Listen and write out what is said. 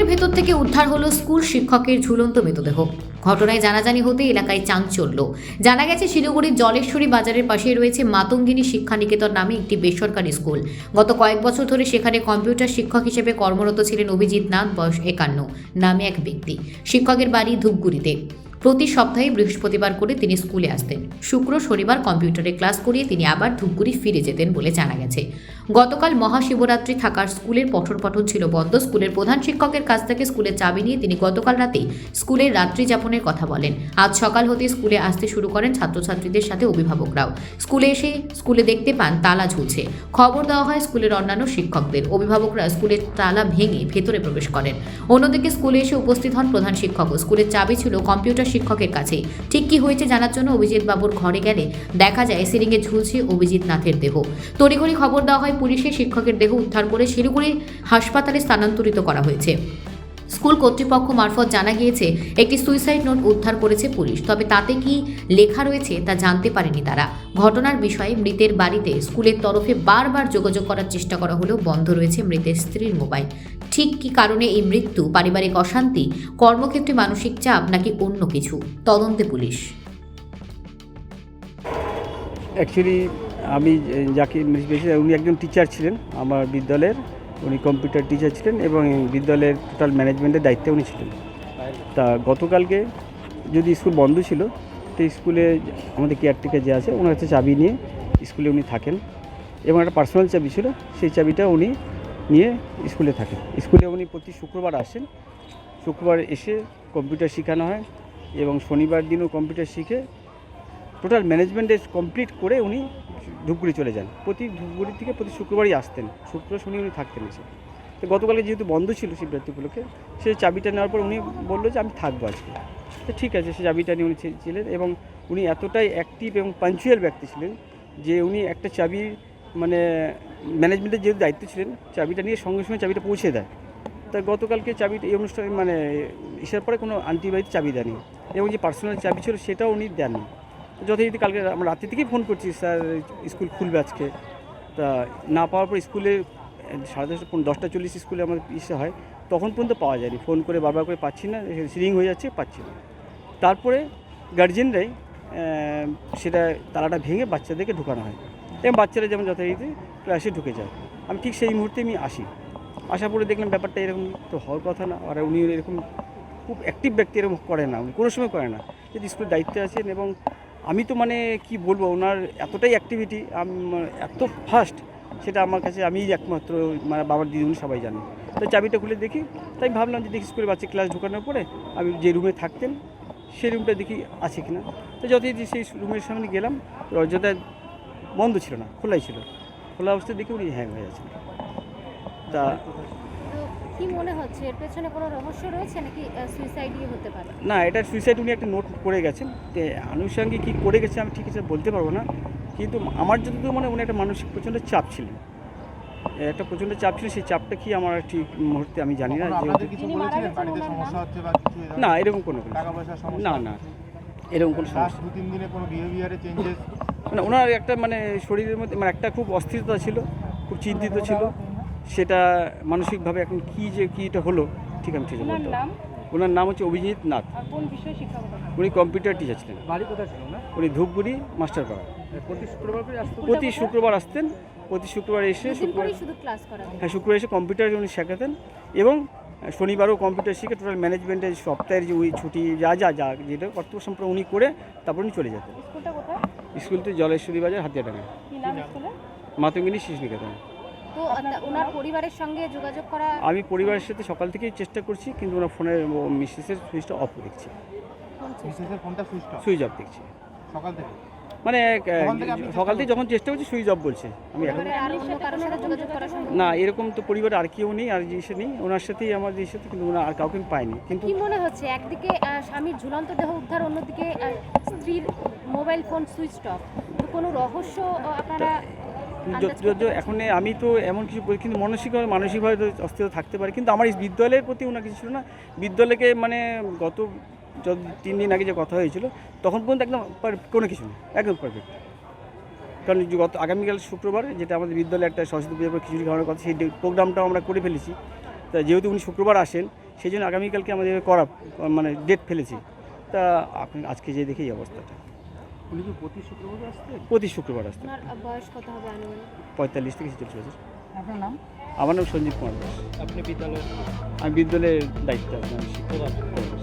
স্কুলের ভেতর থেকে উদ্ধার হলো স্কুল শিক্ষকের ঝুলন্ত মৃতদেহ। ঘটনায় জানাজানি হতে এলাকায় চাঞ্চল্য। জানা গেছে, শিলিগুড়ির জলেশ্বরী বাজারের পাশেই রয়েছে মাতঙ্গিনী শিক্ষানিকেতন নামে একটি বেসরকারি স্কুল। গত কয়েক বছর ধরে সেখানে কম্পিউটার শিক্ষক হিসেবে কর্মরত ছিলেন অভিজিৎ নাথ, বয়স একান্ন, নামে এক ব্যক্তি। শিক্ষকের বাড়ি ধূপগুড়িতে। প্রতি সপ্তাহে বৃহস্পতিবার করে তিনি স্কুলে আসতেন। শুক্র শনিবার কম্পিউটারে ক্লাস করিয়ে তিনি আবার ধূপগুড়ি ফিরে যেতেন বলে জানা গেছে। গতকাল মহাশিবরাত্রি থাকার স্কুলের পঠন পাঠন ছিল বন্ধ। স্কুলের প্রধান শিক্ষকের কাছ থেকে স্কুলের চাবি নিয়ে তিনি গতকাল রাতেই স্কুলের রাত্রি যাপনের কথা বলেন। আজ সকাল হতে স্কুলে আসতে শুরু করেন ছাত্রছাত্রীদের সাথে অভিভাবকরাও। স্কুলে এসে স্কুলে দেখতে পান তালা ঝুলছে। খবর দেওয়া হয় স্কুলের অন্যান্য শিক্ষকদের। অভিভাবকরা স্কুলের তালা ভেঙে ভেতরে প্রবেশ করেন। অন্যদিকে স্কুলে এসে উপস্থিত হন প্রধান শিক্ষকও স্কুলের চাবি ছিল কম্পিউটার শিক্ষকের কাছে। ঠিক কি হয়েছে জানার জন্য অভিজিৎ বাবুর ঘরে গেলে দেখা যায় সিলিংয়ে ঝুলছে অভিজিৎ নাথের দেহ। তড়িঘড়ি খবর দেওয়া হয় পুলিশে শিক্ষকের দেহ উদ্ধার করে শিলিগুড়ি হাসপাতালে স্থানান্তরিত করা হয়েছে। স্কুল কর্তৃপক্ষ মারফত জানা গিয়েছে, একটি সুইসাইড নোট উদ্ধার করেছে পুলিশ, তবে তাতে কি লেখা রয়েছে তা জানতে পারেনি তারা। ঘটনার বিষয়ে মৃতের বাড়িতে স্কুলের তরফে বারবার যোগাযোগ করার চেষ্টা করা হলেও বন্ধ রয়েছে মৃতের স্ত্রীর মোবাইল। ঠিক কি কারণে এই মৃত্যু, পারিবারিক অশান্তি, কর্মক্ষেত্রে মানসিক চাপ নাকি অন্য কিছু? তদন্তে পুলিশ। অ্যাকচুয়ালি আমি, যাকে বেশি উনি একজন টিচার ছিলেন আমার বিদ্যালয়ের। উনি কম্পিউটার টিচার ছিলেন এবং বিদ্যালয়ের টোটাল ম্যানেজমেন্টের দায়িত্বে উনি ছিলেন। তা গতকালকে যদি স্কুল বন্ধ ছিল, তো স্কুলে আমাদের কেয়ারটেকার যে আছে, ওনার কাছে চাবি নিয়ে স্কুলে উনি থাকেন। এবং একটা পার্সোনাল চাবি ছিল, সেই চাবিটা উনি নিয়ে স্কুলে থাকেন। স্কুলে উনি প্রতি শুক্রবার আসেন। শুক্রবার এসে কম্পিউটার শেখানো হয় এবং শনিবার দিনও কম্পিউটার শিখে টোটাল ম্যানেজমেন্টে কমপ্লিট করে উনি ধূপগুড়ি চলে যান। প্রতি ধূপগুড়ি থেকে প্রতি শুক্রবারই আসতেন। শুক্র, শনি উনি থাকতেন এসে। তো গতকালকে যেহেতু বন্ধ ছিল শিবরাত্রি উপলক্ষে সেই চাবিটা নেওয়ার পর উনি বলল যে, আমি থাকব আজকে। তো ঠিক আছে, সে চাবিটা নিয়ে উনি ছিলেন এবং উনি এতটাই অ্যাক্টিভ এবং পাঞ্চুয়াল ব্যক্তি ছিলেন যে উনি একটা চাবি মানে ম্যানেজমেন্টের যেহেতু দায়িত্ব ছিলেন, চাবিটা নিয়ে সঙ্গে সঙ্গে চাবিটা পৌঁছে দেয়। তা গতকালকে চাবিটা, এই অনুষ্ঠানে মানে ইসের পরে কোনো আন্টিবাড়িতে চাবি দেয়নি এবং যে পার্সোনাল চাবি ছিল সেটাও উনি দেননি। যথারীতি কালকে আমরা রাত্রি থেকেই ফোন করছি, স্যার, স্কুল খুলবে আজকে। তা না পাওয়ার পর স্কুলে, সাড়ে দশটা দশটা, চল্লিশ স্কুলে আমাদের ইসে হয়, তখন পর্যন্ত পাওয়া যায়নি। ফোন করে বারবার করে পাচ্ছি না সিলিং হয়ে যাচ্ছে, পাচ্ছি না। তারপরে গার্জেনরাই সেটা তালাটা ভেঙে বাচ্চাদেরকে ঢুকানো হয়। এবং বাচ্চারা যেমন যথারীতি ক্লাসে ঢুকে যায়। আমি ঠিক সেই মুহূর্তে আমি আসি। আসার পরে দেখলাম ব্যাপারটা এরকম তো হওয়ার কথা না, আর উনি এরকম খুব অ্যাক্টিভ ব্যক্তি এরকম করে না, উনি কোনো সময় করে না। যদি স্কুলের দায়িত্বে আছেন এবং আমি তো মানে কি বলব, ওনার এতটাই অ্যাক্টিভিটি এত ফাস্ট সেটা আমার কাছে আমিই একমাত্র মানে বাবার দিদিমণি সবাই জানে তো চাবিটা খুলে দেখি, তাই ভাবলাম যে দেখি স্কুলে বাচ্চা ক্লাস ঢোকানোর পরে আমি যে রুমে থাকতেন, সেই রুমটা দেখি আছে কিনা। তো যথারীতি সেই রুমের সামনে গেলাম, দরজাটা বন্ধ ছিল না, খোলাই ছিল। খোলা অবস্থায় দেখি উনি হ্যাং হয়ে আছেন তো কি মনে হচ্ছে? এর পেছনে কোনো রহস্য রয়েছে নাকি সুইসাইডই হতে পারে? না এটা সুইসাইড উনি একটা নোট করে গেছেন। তে আনুষঙ্গিক কী করে গেছে আমি ঠিক আছে বলতে পারব না। কিন্তু আমার যতদূর মনে হয় উনি একটা মানসিক প্রচণ্ড চাপ ছিলেন। একটা প্রচণ্ড চাপ ছিল সেই চাপটা কি আমার ঠিক মুহূর্তে আমি জানি না? না এরকম কোনো না না। এরকম কোনো সমস্যা। দু তিন দিনে কোনো বিহেভিয়ারে চেঞ্জেস মানে ওনার একটা মানে শরীরের মধ্যে মানে একটা খুব অস্থিরতা ছিল খুব চিন্তিত ছিল। সেটা মানসিকভাবে এখন কি যে কীটা হলো ঠিক আমি ঠিক বলতে ওনার নাম হচ্ছে অভিজিৎ নাথ। আর কোন বিষয়ে শিক্ষকতা উনি কম্পিউটার টিচার ছিলেন। বাড়ি কোথায় ছিল না উনি ধূপগুড়ি মাস্টারপাড়া প্রতি শুক্রবার প্রতি শুক্রবার আসতেন প্রতি শুক্রবার এসে শুক্রবার হয়। শুক্রবার এসে কম্পিউটার উনি শেখাতেন এবং শনিবারও কম্পিউটার শিখে টোটাল ম্যানেজমেন্টের সপ্তাহের যে ওই ছুটি যা যা যা যেটা কর্তব্য সম্পূর্ণ উনি করে তারপর উনি চলে যেতেন। স্কুলটা কোথায়? স্কুলটি জলেশ্বরী বাজার হাতিয়াডাঙ্গা। কি নাম মাতঙ্গিনী শিশু নিকেতন তো ওনার পরিবারের সঙ্গে যোগাযোগ করা আমি পরিবারের সাথে সকাল থেকেই চেষ্টা করছি কিন্তু ওনার ফোনের মিসেসের সুইচটা অফ দেখছি। মিসেসের ফোনটা সুইচ অফ? সুইচ অফ দেখছি। সকাল থেকে? মানে সকাল থেকে যখন চেষ্টা করছি সুইচ অফ বলছে। আমি এখন না এরকম তো পরিবারে আর কেউ নেই আর যে নেই। ওনার সাথেই আমার যে সাথে কিন্তু ওনার আর কাউকে পাইনি। কিন্তু কি মনে হচ্ছে একদিকে স্বামীর ঝুলন্ত দেহ উদ্ধার অন্যদিকে স্ত্রীর মোবাইল ফোন সুইচ অফ? কোনো রহস্য আপনারা আন্দাজ যত- যত- এখন আমি তো এমন কিছু কিন্তু মানসিকভাবে মানসিকভাবে তো অস্থিরতা থাকতে পারে। কিন্তু আমার এই বিদ্যালয়ের প্রতি ওনার কিছু ছিল না। বিদ্যালয়কে মানে গত যত তিন দিন আগে যে কথা হয়েছিল তখন পর্যন্ত একদম কোনো কিছু নেই। একদম পারফেক্ট কারণ গত আগামীকাল শুক্রবার যেটা আমাদের বিদ্যালয়ে একটা সরস্বতী পূজার পর খিচুড়ি খাওয়ানোর কথা সেই প্রোগ্রামটাও আমরা করে ফেলেছি। তা যেহেতু উনি শুক্রবার আসেন সেই জন্য আগামীকালকে আমাদের করা মানে ডেট ফেলেছি। তা আপনি আজকে যে দেখি এই অবস্থাটা। উনি কি প্রতি শুক্রবার আসতেন? প্রতি শুক্রবার আসতে ওনার বয়স কত হবে আনুমানিক? পঁয়তাল্লিশ থেকে ছেচল্লিশ বছর। আপনার নাম? আমার নাম সঞ্জীব কুমার দাস। আপনি বিদ্যালয়ের আমি বিদ্যালয়ের দায়িত্ব আছি আমি শিক্ষক।